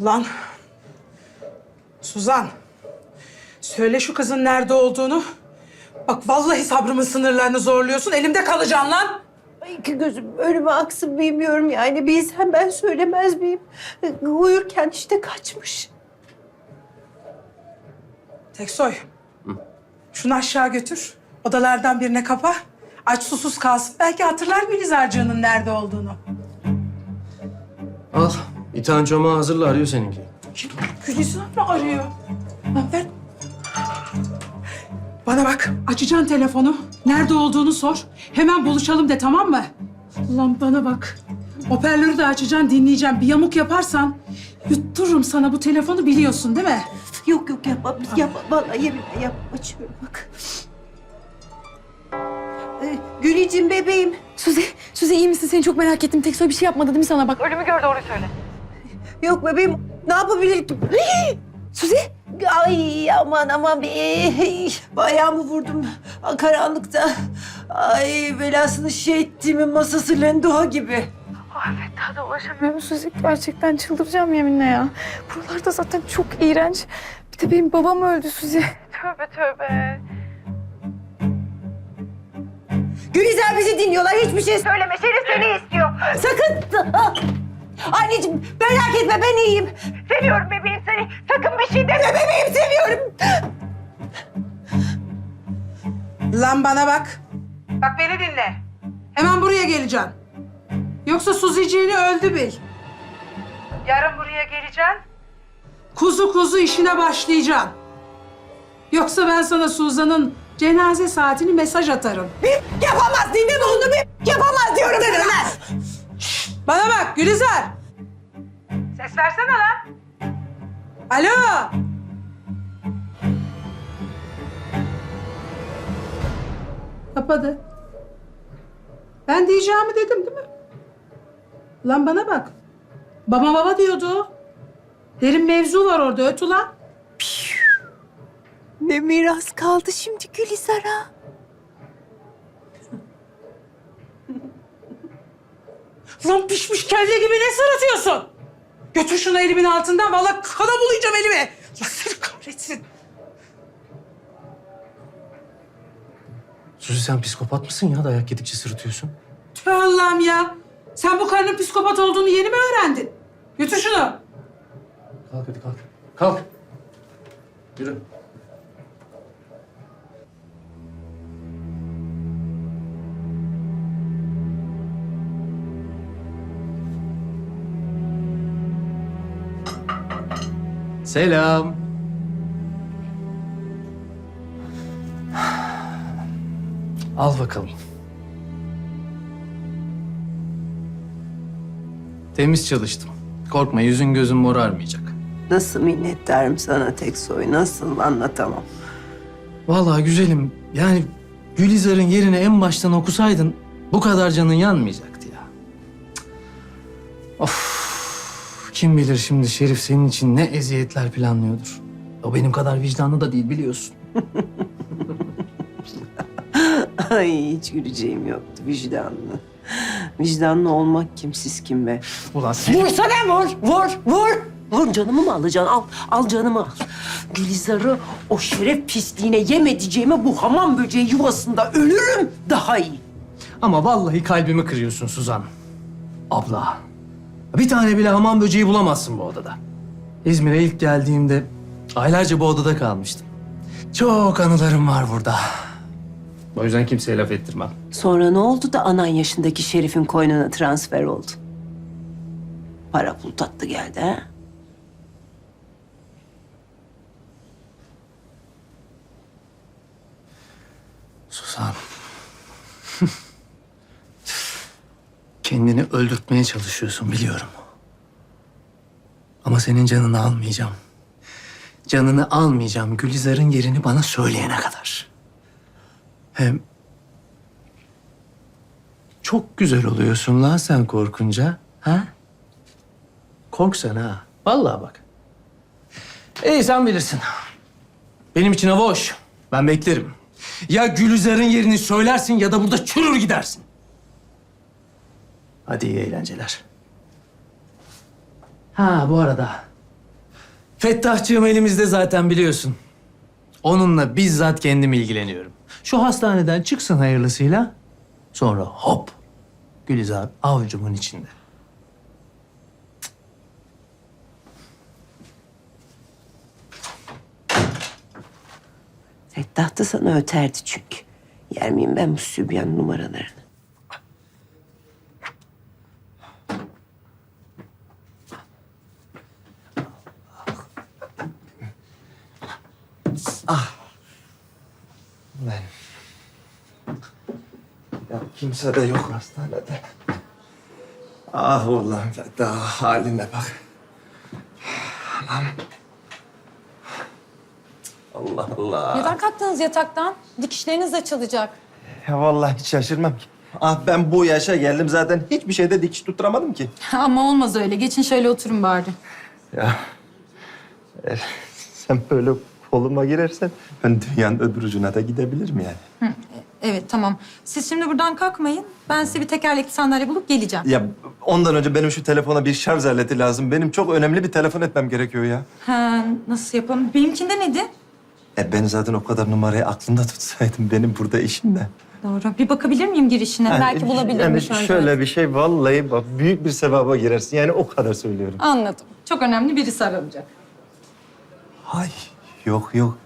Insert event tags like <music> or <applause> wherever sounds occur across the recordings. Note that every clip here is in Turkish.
Lan. Suzan. Söyle şu kızın nerede olduğunu. Bak vallahi sabrımın sınırlarını zorluyorsun. Elimde kalacaksın lan. Ay, İki gözüm önüme aksın bilmiyorum yani. Bilsem ben söylemez miyim? Uyurken işte kaçmış. Teksoy. Şunu aşağı götür. Odalardan birine kapa. Aç susuz kalsın. Belki hatırlar Gülizarcığının nerede olduğunu. Al. İthan çomağı hazırla arıyor seninki. Gülizar mı arıyor? Lan ver. Bana bak. Açacaksın telefonu. Nerede olduğunu sor. Hemen buluşalım de tamam mı? Lan bana bak. Hoparlörü de açacaksın dinleyeceğim. Bir yamuk yaparsan yuttururum sana bu telefonu biliyorsun değil mi? Yok yok yapma, yapma. Vallahi yeminle yapma. Açıyorum bak. Ee, Gülicim bebeğim. Suzi, Suzi iyi misin? Seni çok merak ettim. Tek soy bir şey yapmadı değil mi sana? Bak ölümü gör doğru söyle. Yok bebeğim. Ne yapabilir ki? Suzi. Ay aman aman be. Ayağımı vurdum karanlıkta. Ay belasını şey ettiğimin masası Lendoğa gibi. Evet daha da ulaşamıyorum Suzi. Gerçekten çıldıracağım yeminle ya. Buralarda zaten çok iğrenç. Bir de benim babam öldü Suzi. Tövbe tövbe. Gülizar bizi dinliyorlar. Hiçbir şey söyleme. Şerif seni istiyor. Sakın. Anneciğim merak etme ben iyiyim. Seviyorum bebeğim seni. Sakın bir şey deme bebeğim seviyorum. Lan bana bak. Bak beni dinle. Hemen buraya geleceksin. Yoksa Suziciğini öldü bil. Yarın buraya geleceksin. Kuzu kuzu işine başlayacaksın. Yoksa ben sana Suzan'ın cenaze saatini mesaj atarım. Bir yapamaz dinleme onu bir yapamaz diyorum sana. Bana bak Gülizar. Ses versene lan. Alo. Kapadı. Ben diyeceğimi dedim değil mi? Lan bana bak. Baba baba diyordu. Derin mevzu var orada öt ulan. Ne miras kaldı şimdi Gülizar'a? Lan pişmiş kelle gibi ne sırıtıyorsun? Götür şunu elimin altından. Vallahi kana bulayacağım elimi. Allah seni kahretsin. Suzi sen psikopat mısın ya? Dayak yedikçe sırıtıyorsun. Tüh Allah'ım ya. Sen bu karının psikopat olduğunu yeni mi öğrendin? Götür şunu. Kalk hadi kalk. Kalk. Selam. Al bakalım. Temiz çalıştım. Korkma yüzün gözün morarmayacak. Nasıl minnettarım sana Teksoy, nasıl anlatamam. Vallahi güzelim. Yani Gülizar'ın yerine en baştan okusaydın bu kadar canın yanmayacaktı ya. Cık. Of. Kim bilir şimdi Şerif senin için ne eziyetler planlıyordur. O benim kadar vicdanlı da değil biliyorsun. <laughs> Ay hiç güleceğim yoktu vicdanlı. Vicdanlı olmak kim, siz kim be? Ulan sen... Vursana vur, vur, vur. Vur canımı mı alacaksın? Al, al canımı al. Gülizar'ı o şeref pisliğine yem edeceğime bu hamam böceği yuvasında ölürüm daha iyi. Ama vallahi kalbimi kırıyorsun Suzan. Abla. Bir tane bile hamam böceği bulamazsın bu odada. İzmir'e ilk geldiğimde aylarca bu odada kalmıştım. Çok anılarım var burada. O yüzden kimseye laf ettirmem. Sonra ne oldu da anan yaşındaki şerifin koynuna transfer oldu? Para pul tatlı geldi ha? Suzan. <laughs> Kendini öldürtmeye çalışıyorsun biliyorum. Ama senin canını almayacağım. Canını almayacağım Gülizar'ın yerini bana söyleyene kadar. Hem çok güzel oluyorsun lan sen korkunca. Ha? Korksana ha. Vallahi bak. İyi sen bilirsin. Benim için hava hoş. Ben beklerim. Ya Gülizar'ın yerini söylersin ya da burada çürür gidersin. Hadi iyi eğlenceler. Ha bu arada Fettahçığım elimizde zaten biliyorsun. Onunla bizzat kendim ilgileniyorum. Şu hastaneden çıksın hayırlısıyla. Sonra hop Gülizar avucumun içinde. Fettah da sana öterdi çünkü. Yer miyim ben bu sübyan numaralarını? Ben... Ya kimse de yok hastanede. Ah ulan Fettah haline bak. Anam. Allah Allah. Neden kalktınız yataktan? Dikişleriniz açılacak. Ya vallahi hiç şaşırmam ki. Ah ben bu yaşa geldim zaten hiçbir şeyde dikiş tutturamadım ki. <laughs> Ama olmaz öyle. Geçin şöyle oturun bari. Ya sen böyle koluma girersen ben dünyanın öbür ucuna da gidebilirim yani. Evet tamam. Siz şimdi buradan kalkmayın. Ben size bir tekerlekli sandalye bulup geleceğim. Ya ondan önce benim şu telefona bir şarj aleti lazım. Benim çok önemli bir telefon etmem gerekiyor ya. Ha, nasıl yapalım? Benimkinde neydi? E ben zaten o kadar numarayı aklımda tutsaydım benim burada işim ne? Doğru. Bir bakabilir miyim girişine? Yani- Belki bulabilirim Yani şu an. şöyle bir şey vallahi bak büyük bir sevaba girersin. Yani o kadar söylüyorum. Anladım. Çok önemli birisi aranacak. Hay yok yok.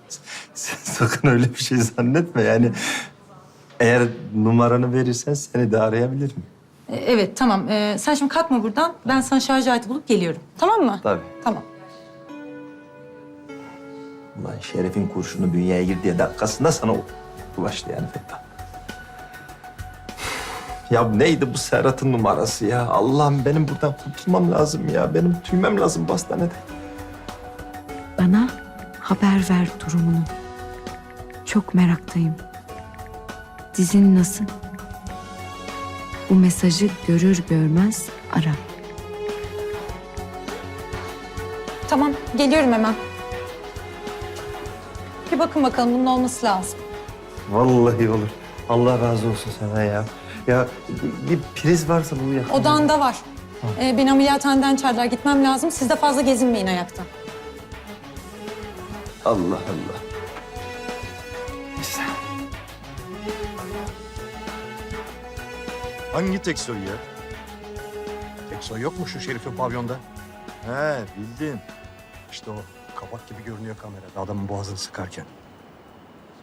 Sen <laughs> sakın öyle bir şey zannetme yani. Eğer numaranı verirsen seni de arayabilirim. Ee, Evet tamam. Ee, sen şimdi kalkma buradan. Ben sana şarj aleti bulup geliyorum. Tamam mı? Tabii. Tamam. Ulan Şeref'in kurşunu dünyaya girdiği dakikasında sana ulaştı yani Fettah. Ya neydi bu Serhat'ın numarası ya? Allah'ım benim buradan kurtulmam lazım ya. Benim tüymem lazım bu hastanede. Haber ver durumunu. Çok meraktayım. Dizin nasıl? Bu mesajı görür görmez ara. Tamam. Geliyorum hemen. Bir bakın bakalım bunun olması lazım. Vallahi olur. Allah razı olsun sana ya. Ya bir priz varsa bu yakın. Odağında var. Ee, beni ameliyathaneden çağırdılar. Gitmem lazım. Siz de fazla gezinmeyin ayakta. Allah Allah. Neyse. Hangi Teksoy ya? Teksoy yok mu şu Şerif'in pavyonda? He bildim. İşte o kabak gibi görünüyor kamerada adamın boğazını sıkarken.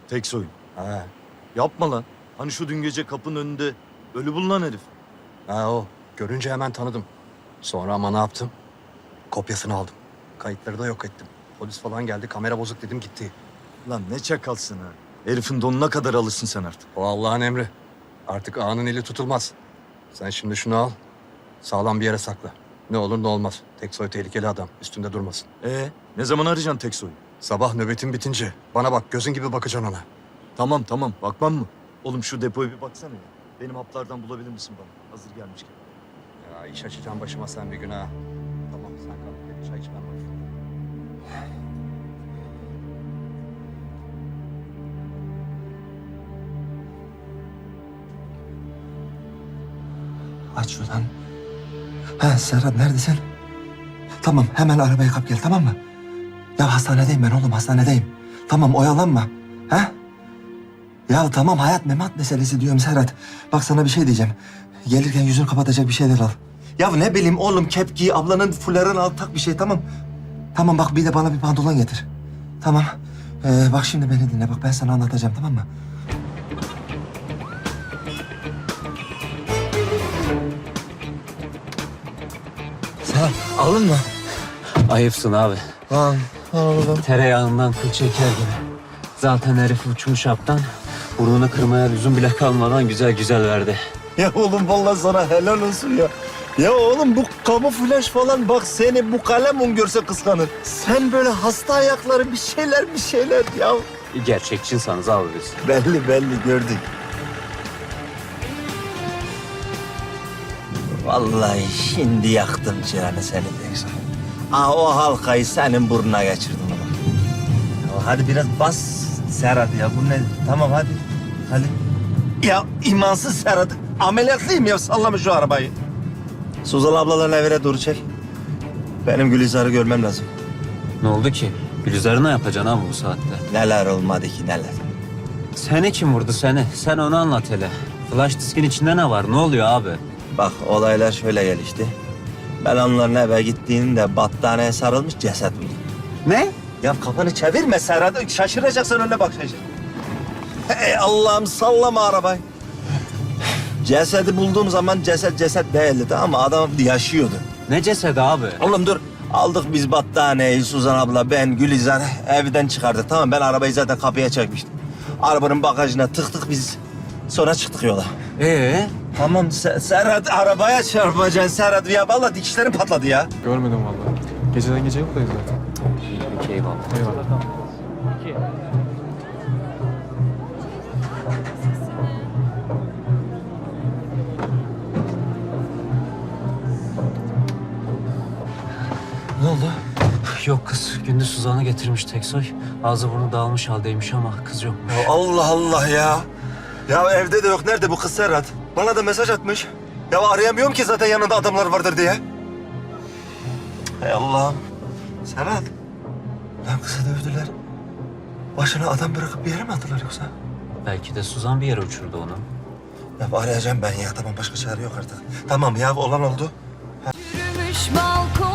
Teksoy. He. Yapma lan. Hani şu dün gece kapının önünde ölü bulunan herif. Ha o. Görünce hemen tanıdım. Sonra ama ne yaptım? Kopyasını aldım. Kayıtları da yok ettim. Polis falan geldi kamera bozuk dedim gitti. Lan ne çakalsın ha. Herifin donuna kadar alışsın sen artık. O Allah'ın emri. Artık ağanın eli tutulmaz. Sen şimdi şunu al. Sağlam bir yere sakla. Ne olur ne olmaz. Teksoy tehlikeli adam. Üstünde durmasın. Ee, ne zaman arayacaksın Teksoy'u? Sabah nöbetin bitince bana bak gözün gibi bakacaksın ona. Tamam tamam, bakmam mı? Oğlum şu depoya bir baksana ya. Benim haplardan bulabilir misin bana? Hazır gelmişken. Ya iş açacağım başıma sen bir gün ha. Tamam sen kal. Çay iç ben bakayım. Aç şuradan. Ha Serhat neredesin? Tamam hemen arabaya kap gel tamam mı? Ya hastanedeyim ben oğlum hastanedeyim. Tamam oyalanma. Ha? Ya tamam hayat memat meselesi diyorum Serhat. Bak sana bir şey diyeceğim. Gelirken yüzünü kapatacak bir şeyler al. Ya ne bileyim oğlum kepkiyi ablanın fularını al tak bir şey tamam. Tamam bak bir de bana bir pantolon getir. Tamam. Ee, bak şimdi beni dinle bak ben sana anlatacağım tamam mı? Serhat aldın mı? Ayıpsın abi. Lan oğlum. Tereyağından kıl çeker gibi. Zaten herif uçmuş haptan. Burnunu kırmaya lüzum bile kalmadan güzel güzel verdi. Ya oğlum vallahi sana helal olsun ya. Ya oğlum bu kamuflaj falan bak seni bu kalemun görse kıskanır. Sen böyle hasta ayakları bir şeyler bir şeyler ya. Gerçekçi insanız abi biz. Belli belli gördük. Vallahi şimdi yaktım ciğerini senin de Aa o halkayı senin burnuna geçirdim. Ya hadi biraz bas Serhat ya bu ne? Tamam hadi. Hadi. Ya imansız Serhat. Ameliyatlıyım ya sallama şu arabayı. Suzan ablaların evine doğru çek. Benim Gülizar'ı görmem lazım. Ne oldu ki? Gülizar'ı ne yapacaksın abi bu saatte? Neler olmadı ki neler. Seni kim vurdu seni? Sen onu anlat hele. Flash diskin içinde ne var? Ne oluyor abi? Bak olaylar şöyle gelişti. Ben onların eve gittiğinde battaniyeye sarılmış ceset buldum. Ne? Ya kafanı çevirme Serhat. Şaşıracaksın önüne bak şaşır. Hey Allah'ım sallama arabayı. Cesedi bulduğum zaman ceset ceset değildi mı? Adam yaşıyordu. Ne cesedi abi? Oğlum dur. Aldık biz battaniyeyi Suzan abla, ben, Gülizar evden çıkardık. Tamam ben arabayı zaten kapıya çekmiştim. Arabanın bagajına tıktık biz. Sonra çıktık yola. Ee? Tamam Se- Serhat arabaya çarpacaksın Serhat. Ya vallahi dikişlerim patladı ya. Görmedim vallahi. Geceden geceye buradayız zaten. Peki eyvallah. Eyvallah. Oldu? Yok kız. Gündüz Suzan'ı getirmiş Teksoy. Ağzı burnu dağılmış haldeymiş ama kız yokmuş. Ya Allah Allah ya. Ya evde de yok. Nerede bu kız Serhat? Bana da mesaj atmış. Ya arayamıyorum ki zaten yanında adamlar vardır diye. Hay Allah'ım. Serhat. Lan kızı dövdüler. Başına adam bırakıp bir yere mi attılar yoksa? Belki de Suzan bir yere uçurdu onu. Ya arayacağım ben ya. Tamam başka çare yok artık. Tamam ya olan oldu. Yürümüş balkon